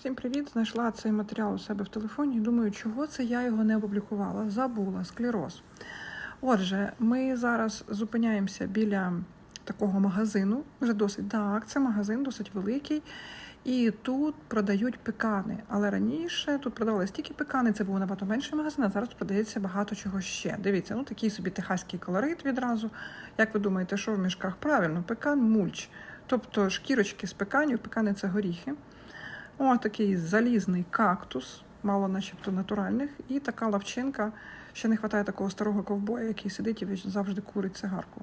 Всім привіт! Знайшла цей матеріал у себе в телефоні. і Думаю, чого це я його не опублікувала? Забула склероз. Отже, ми зараз зупиняємося біля такого магазину. Вже досить так, це магазин досить великий. І тут продають пекани. Але раніше тут продавалися тільки пекани, це був набагато менший магазин, а зараз продається багато чого ще. Дивіться, ну такий собі техаський колорит відразу. Як ви думаєте, що в мішках? Правильно, пекан мульч. Тобто шкірочки з пеканів, пекани це горіхи. О, такий залізний кактус, мало начебто натуральних, і така лавчинка. Ще не вистачає такого старого ковбоя, який сидить і завжди курить цигарку.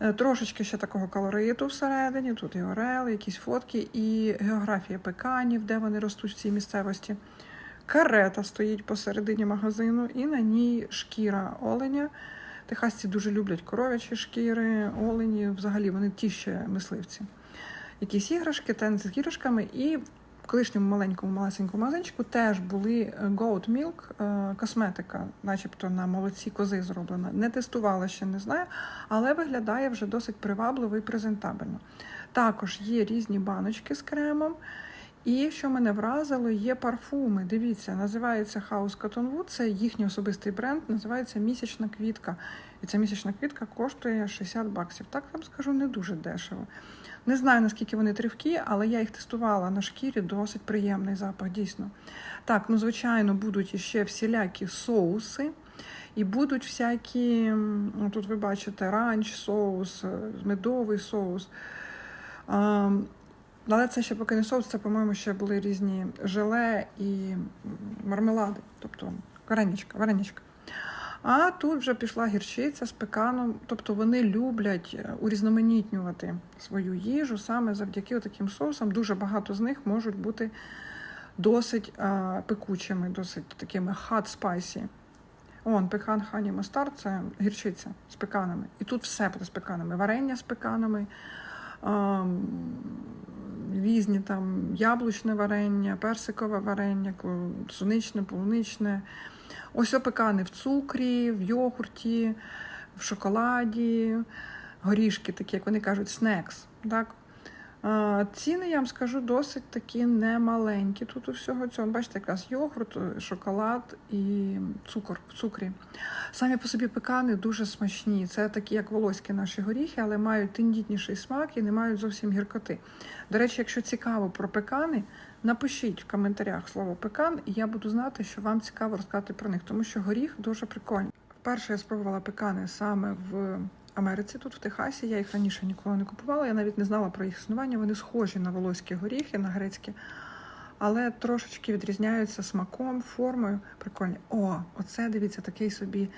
Е, Трошечки ще такого колориту всередині, тут і орел, якісь фотки, і географія пеканів, де вони ростуть в цій місцевості. Карета стоїть посередині магазину, і на ній шкіра оленя. Техасці дуже люблять коров'ячі шкіри, олені, взагалі вони ті ще мисливці. Якісь іграшки, тенці з іграшками, і колишньому маленькому малесенькому магазинчику теж були е, goat milk, е, косметика, начебто на молоці кози зроблена. Не тестувала ще, не знаю, але виглядає вже досить привабливо і презентабельно. Також є різні баночки з кремом. І що мене вразило, є парфуми. Дивіться, називається House Cotton Wood, це їхній особистий бренд, називається місячна квітка. І ця місячна квітка коштує 60 баксів. Так вам скажу, не дуже дешево. Не знаю, наскільки вони тривкі, але я їх тестувала на шкірі, досить приємний запах, дійсно. Так, ну звичайно, будуть іще всілякі соуси. І будуть всякі, ну, тут ви бачите, ранч, соус, медовий соус. Але це ще поки не соус, це, по-моєму, ще були різні желе і мармелади, тобто вареничка, вареничка. А тут вже пішла гірчиця з пеканом, тобто вони люблять урізноманітнювати свою їжу саме завдяки таким соусам. Дуже багато з них можуть бути досить а, пекучими, досить такими hot spicy. Он, пекан хані мастар це гірчиця з пеканами. І тут все буде з пеканами. Варення з пеканами. А, різні там яблучне варення, персикове варення, суничне, полуничне. Ось опекани в цукрі, в йогурті, в шоколаді, горішки, такі, як вони кажуть, снекс. Так? Ціни, я вам скажу, досить такі немаленькі. Тут у всього цього, бачите, якраз йогурт, шоколад і цукор в цукрі. Самі по собі пекани дуже смачні. Це такі, як волоські наші горіхи, але мають тендітніший смак і не мають зовсім гіркоти. До речі, якщо цікаво про пекани, напишіть в коментарях слово пекан, і я буду знати, що вам цікаво розказати про них, тому що горіх дуже прикольний. Вперше я спробувала пекани саме в. Америці, тут в Техасі. Я їх раніше ніколи не купувала. Я навіть не знала про їх існування. Вони схожі на волоські горіхи, на грецькі, але трошечки відрізняються смаком, формою. Прикольні. О, оце дивіться, такий собі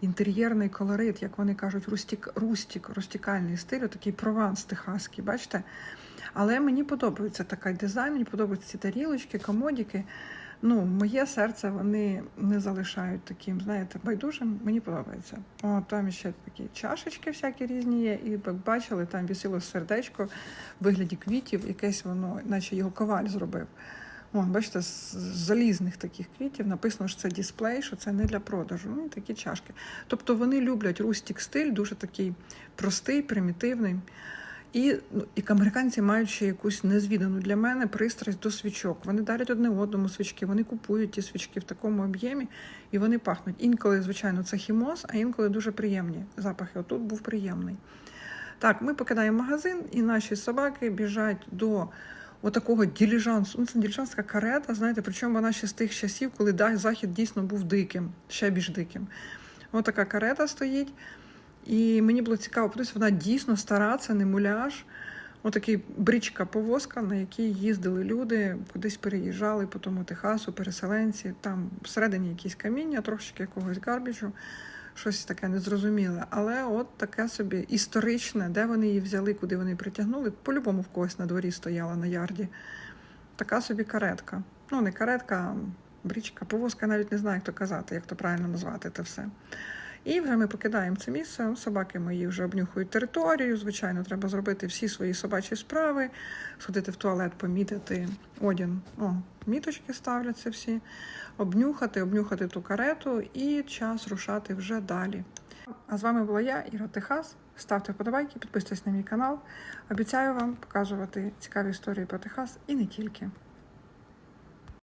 інтер'єрний колорит, як вони кажуть, рустік, рустік, рустікальний стиль, такий прованс техаський, бачите? Але мені подобається такий дизайн, мені подобаються ці тарілочки, комодіки ну, моє серце вони не залишають таким, знаєте, байдужим. Мені подобається. О, там ще такі чашечки всякі різні є. І як бачили, там вісіло сердечко в вигляді квітів, якесь воно, наче його коваль зробив. О, бачите, з залізних таких квітів написано, що це дисплей, що це не для продажу. Ну, і такі чашки. Тобто вони люблять рустік стиль, дуже такий простий, примітивний. І ну, і американці мають ще якусь незвідану для мене пристрасть до свічок. Вони дарять одне одному свічки, вони купують ті свічки в такому об'ємі і вони пахнуть. Інколи, звичайно, це хімоз, а інколи дуже приємні запахи. Отут був приємний. Так, ми покидаємо магазин, і наші собаки біжать до отакого діліжансу. Ну, це діліжанс, така карета, знаєте, причому вона ще з тих часів, коли захід дійсно був диким, ще більш диким. Отака карета стоїть. І мені було цікаво, подивитися, вона дійсно стара, це не муляж. Отакий бричка повозка, на якій їздили люди, кудись переїжджали по тому Техасу, переселенці. Там всередині якісь каміння, трошечки якогось гарбіжу, щось таке незрозуміле. Але от таке собі історичне, де вони її взяли, куди вони притягнули. По-любому в когось на дворі стояла на ярді. Така собі каретка. Ну, не каретка, а бричка, повозка, навіть не знаю, як то казати, як то правильно назвати це все. І вже ми покидаємо це місце. Собаки мої вже обнюхують територію. Звичайно, треба зробити всі свої собачі справи, сходити в туалет, помітити одін. О, міточки ставляться всі, обнюхати, обнюхати ту карету і час рушати вже далі. А з вами була я, Іра Техас. Ставте вподобайки, підписуйтесь на мій канал. Обіцяю вам показувати цікаві історії про Техас і не тільки.